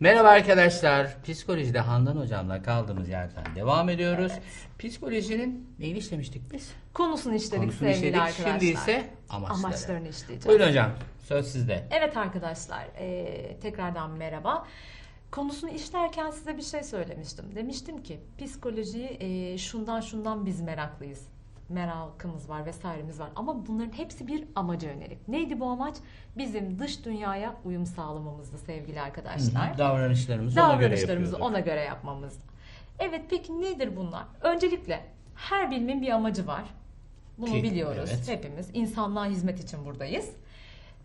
Merhaba arkadaşlar. Psikolojide Handan hocamla kaldığımız yerden devam ediyoruz. Psikolojinin neyini işlemiştik biz? Konusunu işledik Konusunu sevgili işledik. arkadaşlar. Şimdi ise amaçları. Amaçlarını işleyeceğiz. Buyurun hocam. Söz sizde. Evet arkadaşlar, e, tekrardan merhaba. Konusunu işlerken size bir şey söylemiştim. Demiştim ki psikolojiyi e, şundan şundan biz meraklıyız. Merakımız var vesairemiz var. Ama bunların hepsi bir amaca yönelik. Neydi bu amaç? Bizim dış dünyaya uyum sağlamamızdı sevgili arkadaşlar. Hı hı. Davranışlarımızı ona göre Davranışlarımızı ona göre yapmamız. Evet peki nedir bunlar? Öncelikle her bilimin bir amacı var. Bunu Ki, biliyoruz evet. hepimiz. İnsanlığa hizmet için buradayız.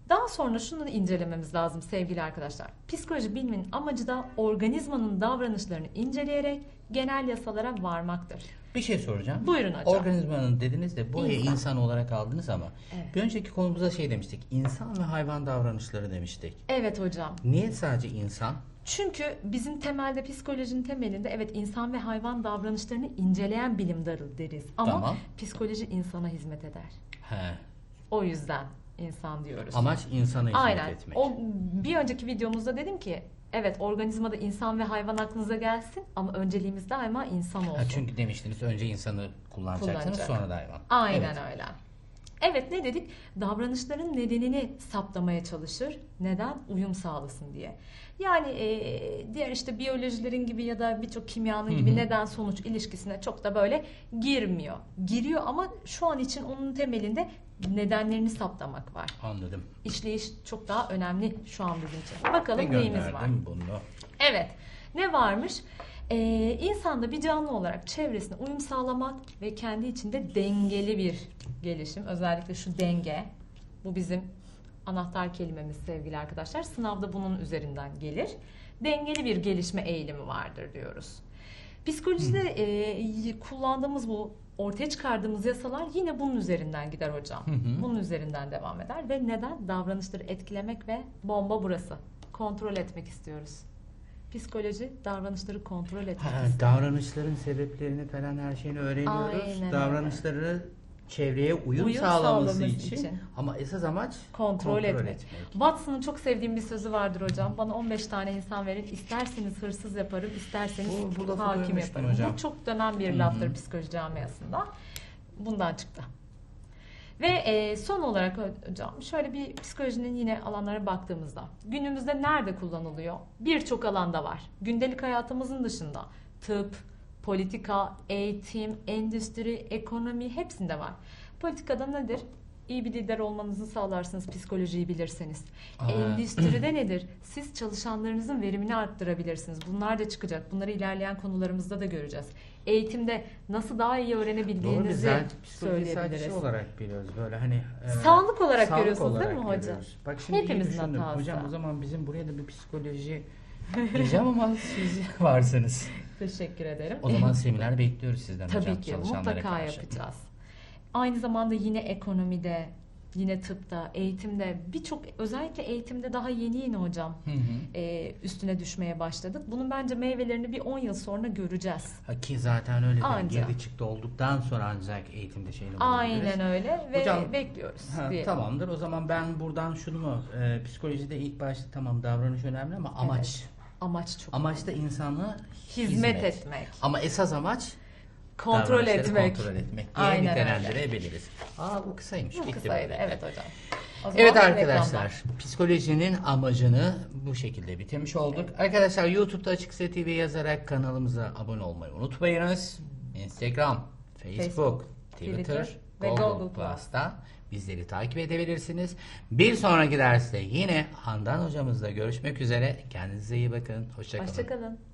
Daha sonra şunu incelememiz lazım sevgili arkadaşlar. Psikoloji biliminin amacı da organizmanın davranışlarını inceleyerek genel yasalara varmaktır. Bir şey soracağım. Buyurun hocam. Organizmanın dediniz de buraya İnsan. insan. olarak aldınız ama Evet. bir önceki konumuzda şey demiştik. İnsan ve hayvan davranışları demiştik. Evet hocam. Niye sadece insan? Çünkü bizim temelde psikolojinin temelinde evet insan ve hayvan davranışlarını inceleyen bilim dalı deriz. Ama Tamam. psikoloji insana hizmet eder. He. O yüzden insan diyoruz. Amaç insana hizmet Aynen. etmek. O bir önceki videomuzda dedim ki evet organizmada insan ve hayvan aklınıza gelsin ama önceliğimiz daima insan olsun. Ha, çünkü demiştiniz önce insanı kullanacaksınız Kullanacak. sonra da hayvan. Aynen Evet. öyle. Evet ne dedik? Davranışların nedenini saptamaya çalışır. Neden? Uyum sağlasın diye. Yani e, diğer işte biyolojilerin gibi ya da birçok kimyanın gibi neden sonuç ilişkisine çok da böyle girmiyor. Giriyor ama şu an için onun temelinde nedenlerini saptamak var. Anladım. İşleyiş çok daha önemli şu an bizim için. Bakalım Ne neyimiz var? bunu? Evet. Ne varmış? Ee, insanda bir canlı olarak çevresine uyum sağlamak ve kendi içinde dengeli bir gelişim. Özellikle şu denge. Bu bizim anahtar kelimemiz sevgili arkadaşlar. Sınavda bunun üzerinden gelir. Dengeli bir gelişme eğilimi vardır diyoruz. Psikolojide e, kullandığımız bu ortaya çıkardığımız yasalar yine bunun üzerinden gider hocam. Hı hı. Bunun üzerinden devam eder ve neden? Davranışları etkilemek ve bomba burası. Kontrol etmek istiyoruz. Psikoloji davranışları kontrol etmek Ha, istiyor. davranışların sebeplerini falan her şeyini öğreniyoruz. Aynen öyle. Çevreye uyum, Uyum sağlaması sağlaması için, için. ama esas amaç Kontrol, etmek. Watson'ın çok sevdiğim bir sözü vardır hocam. Bana 15 tane insan verin. İsterseniz hırsız yaparım, isterseniz Bu- bu lafı hakim duymuştum yaparım. hocam. Bu çok dönen bir laftır psikoloji camiasında. Bundan çıktı. Ve e, son olarak hocam şöyle bir psikolojinin yine alanlara baktığımızda günümüzde nerede kullanılıyor? Birçok alanda var. Gündelik hayatımızın dışında tıp, politika, eğitim, endüstri, ekonomi hepsinde var. Politikada nedir? İyi bir lider olmanızı sağlarsınız psikolojiyi bilirseniz. Aa. Endüstride nedir? Siz çalışanlarınızın verimini arttırabilirsiniz. Bunlar da çıkacak. Bunları ilerleyen konularımızda da göreceğiz. Eğitimde nasıl daha iyi Doğru öğrenebildiğinizi sadece söyleyebiliriz. şey olarak biliyoruz böyle hani e, Sağlık olarak sağlık görüyorsunuz değil mi olarak hocam? Bak şimdi Hepimizin hatası. Hocam o zaman bizim buraya da bir psikoloji diyeceğim ama siz varsınız. Teşekkür ederim. O zaman seminer bekliyoruz sizden hocam Tabii ki mutlaka karşı. yapacağız. Aynı zamanda yine ekonomide, yine tıpta, eğitimde birçok özellikle eğitimde daha yeni yeni hocam Hı hı. e, üstüne düşmeye başladık. Bunun bence meyvelerini bir 10 yıl sonra göreceğiz. Ha, ki zaten öyle. Ancak. Girdi çıktı olduktan sonra ancak eğitimde bulabiliriz. Aynen öyle ve Hocam, bekliyoruz. Ha, diyelim. tamamdır. O zaman ben buradan şunu mu? e, psikolojide ilk başta tamam davranış önemli ama amaç. Amaç çok Amaç da insanlığı hizmet, etmek, Ama esas amaç kontrol etmek. kontrol etmek diye Aynen öyle. nitelendirebiliriz. Aa bu kısaymış. Bu Bitti kısaydı. böyle. Evet hocam. O zaman Evet reklamlar. arkadaşlar, psikolojinin amacını bu şekilde bitirmiş olduk. Arkadaşlar YouTube'da Açık Ses TV yazarak kanalımıza abone olmayı unutmayınız. Instagram, Facebook, Facebook, Twitter, Twitter ve Google, Google Plus'ta bizleri takip edebilirsiniz. Bir sonraki derste yine Handan hocamızla görüşmek üzere. Kendinize iyi bakın. Hoşçakalın. Hoşçakalın.